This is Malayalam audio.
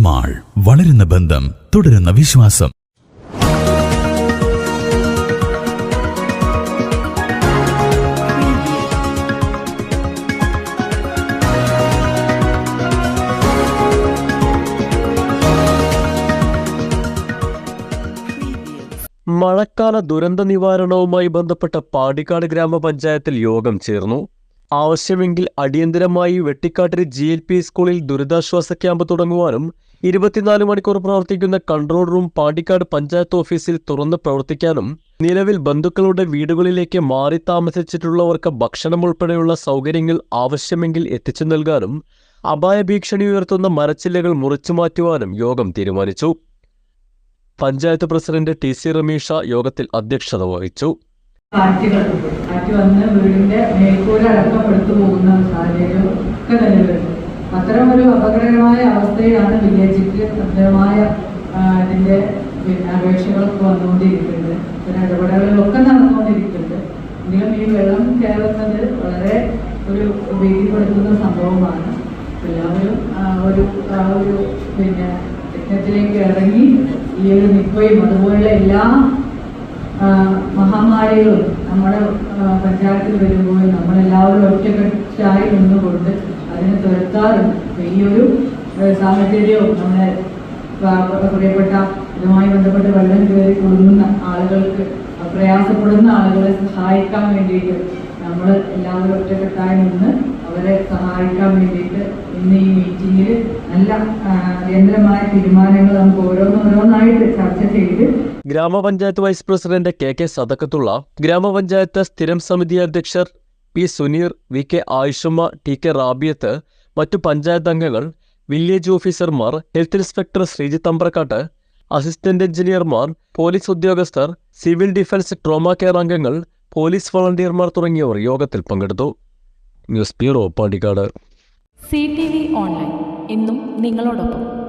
മാൾ വളരുന്ന ബന്ധം തുടരുന്ന വിശ്വാസം. മഴക്കാല ദുരന്ത നിവാരണവുമായി ബന്ധപ്പെട്ട പാടിക്കാട് ഗ്രാമപഞ്ചായത്തിൽ യോഗം ചേർന്നു. ആവശ്യമെങ്കിൽ അടിയന്തരമായി വെട്ടിക്കാട്ടിരി ജി എൽ പി സ്കൂളിൽ ദുരിതാശ്വാസ ക്യാമ്പ് തുടങ്ങുവാനും ഇരുപത്തിനാല് മണിക്കൂർ പ്രവർത്തിക്കുന്ന കൺട്രോൾ റൂം പാണ്ടിക്കാട് പഞ്ചായത്ത് ഓഫീസിൽ തുറന്ന് പ്രവർത്തിക്കാനും നിലവിൽ ബന്ധുക്കളുടെ വീടുകളിലേക്ക് മാറി താമസിച്ചിട്ടുള്ളവർക്ക് ഭക്ഷണം ഉൾപ്പെടെയുള്ള സൗകര്യങ്ങൾ ആവശ്യമെങ്കിൽ എത്തിച്ചു നൽകാനും അപായ ഭീഷണി ഉയർത്തുന്ന മരച്ചില്ലകൾ മുറിച്ചു മാറ്റുവാനും യോഗം തീരുമാനിച്ചു. Panchayat president T C Rameesha യോഗത്തിൽ അധ്യക്ഷത വഹിച്ചു. കാറ്റുകൾ കാറ്റ് വന്ന് വീടിന്റെ മേൽക്കൂര അടക്കം എടുത്തു പോകുന്ന സാഹചര്യം ഒക്കെ നിലവിലുണ്ട് അത്തരം ഒരു അപകടകരമായ അവസ്ഥയിലാണ് വില്ലേജിക്ക് ആ, ഇതിന്റെ പിന്നെ അപേക്ഷകളൊക്കെ വന്നുകൊണ്ടിരിക്കുന്നത്. പിന്നെ ഇടപെടലുകളൊക്കെ നടന്നുകൊണ്ടിരിക്കുന്നുണ്ട് എങ്കിലും ഈ വെള്ളം കയറുന്നത് വളരെ ഒരു ഭീതിപ്പെടുത്തുന്ന സംഭവമാണ്. എല്ലാവരും ഒരു ആ ഒരു പിന്നെ യജ്ഞത്തിലേക്ക് ഇറങ്ങി ഈ ഒരു നിപ്പയും അതുപോലുള്ള എല്ലാ മഹാമാരികളും നമ്മുടെ പഞ്ചായത്തിൽ വരുമ്പോൾ നമ്മളെല്ലാവരും ഒറ്റക്കെട്ടായി നിന്നുകൊണ്ട് അതിനെ തുരത്താറുണ്ട്. വലിയൊരു സാഹചര്യവും നമ്മുടെ പ്ര- പ്രിയപ്പെട്ട ഇതുമായി ബന്ധപ്പെട്ട് വെള്ളം കയറി കുടുങ്ങുന്ന ആളുകൾക്ക് പ്രയാസപ്പെടുന്ന ആളുകളെ സഹായിക്കാൻ വേണ്ടിയിട്ട് നമ്മൾ എല്ലാവരും ഒറ്റക്കെട്ടായി നിന്ന് അവരെ സഹായിക്കാൻ വേണ്ടിയിട്ട് ഇന്ന് ഈ മീറ്റിങ്ങിൽ നല്ല അടിയന്തരമായ തീരുമാനങ്ങൾ നമുക്ക് ഓരോന്നോരോന്നായിട്ട് ചർച്ച ചെയ്ത് ഗ്രാമപഞ്ചായത്ത് vice president K K Sadakkathulla ഗ്രാമപഞ്ചായത്ത് സ്ഥിരം സമിതി അധ്യക്ഷർ P Suneer V K Ayishamma T K Rabiyath മറ്റു പഞ്ചായത്ത് അംഗങ്ങൾ വില്ലേജ് ഓഫീസർമാർ health inspector Sreejith Ambrakkatt assistant എഞ്ചിനീയർമാർ പോലീസ് ഉദ്യോഗസ്ഥർ സിവിൽ ഡിഫൻസ് ട്രോമ കെയർ അംഗങ്ങൾ പോലീസ് വളണ്ടിയർമാർ തുടങ്ങിയവർ യോഗത്തിൽ പങ്കെടുത്തു. News bureau Pandikkad. C T V online. എന്നും നിങ്ങളോടൊപ്പം.